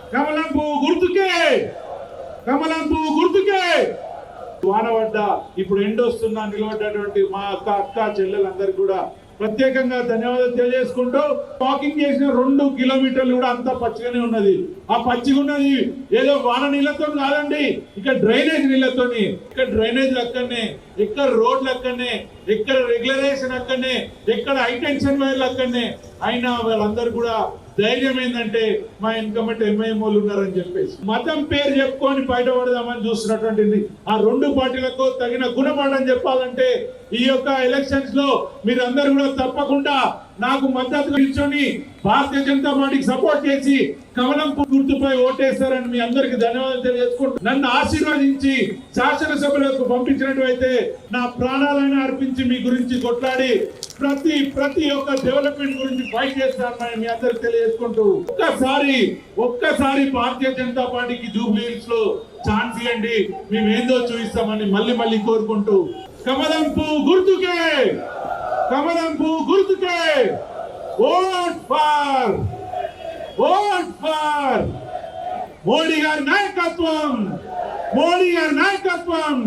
కమలం పువ్వు గుర్తుకే! కమలం పువ్వు గుర్తుకే! వానవడ్డ ఇప్పుడు ఎండొస్తున్న నిలబడ్డటువంటి మా అక్క అక్క చెల్లెలందరికీ కూడా ప్రత్యేకంగా ధన్యవాదాలు తెలియజేసుకుంటూ వాకింగ్ చేసిన రెండు కిలోమీటర్లు కూడా అంత పచ్చిగానే ఉన్నది. ఆ పచ్చిగా ఉన్నది ఏదో వాన నీళ్ళతో కాదండి ఇక్కడ డ్రైనేజ్ నీళ్ళతోని. ఇక్కడ డ్రైనేజ్ అక్కడనే ఎక్కడ రోడ్లు అక్కడనే ఎక్కడ రెగ్యులరేషన్ అక్కడనే ఎక్కడ హైటెన్షన్ వైర్లు అక్కడనే అయినా వాళ్ళందరూ కూడా ధైర్యం ఏంటంటే మా ఇన్కమెంట్ ఎంఐఎం వాళ్ళు ఉన్నారని చెప్పేసి. మతం పేరు చెప్పుకొని బయటపడదామని చూస్తున్నటువంటిది. ఆ రెండు పార్టీలకు తగిన గుణపాఠం చెప్పాలంటే ఈ యొక్క ఎలక్షన్స్లో మీరందరూ కూడా తప్పకుండా నాకు మద్దతు నిల్చొని భారతీయ జనతా పార్టీకి సపోర్ట్ చేసి కమలం గుర్తుపై ఓటేస్తారని మీ అందరికి ధన్యవాదాలు తెలియజేసుకుంటూ నన్ను ఆశీర్వదించి శాసనసభలకు పంపించినట్టు నా ప్రాణాలను అర్పించి మీ గురించి కొట్లాడి ప్రతి ప్రతి ఒక్క డెవలప్మెంట్ గురించి ఫైట్ చేస్తారని మీ అందరికి తెలియజేసుకుంటూ ఒక్కసారి ఒక్కసారి భారతీయ జనతా పార్టీకి జూబ్లీ హిల్స్లో ఛాన్స్ ఇవ్వండి. మేమేందో చూపిస్తామని మళ్ళీ మళ్ళీ కోరుకుంటూ కమలంపు గుర్తుకే కమలంపు గుర్తుకే vote for vote for Modi గారి నాయకత్వం మోడీ గారి నాయకత్వం.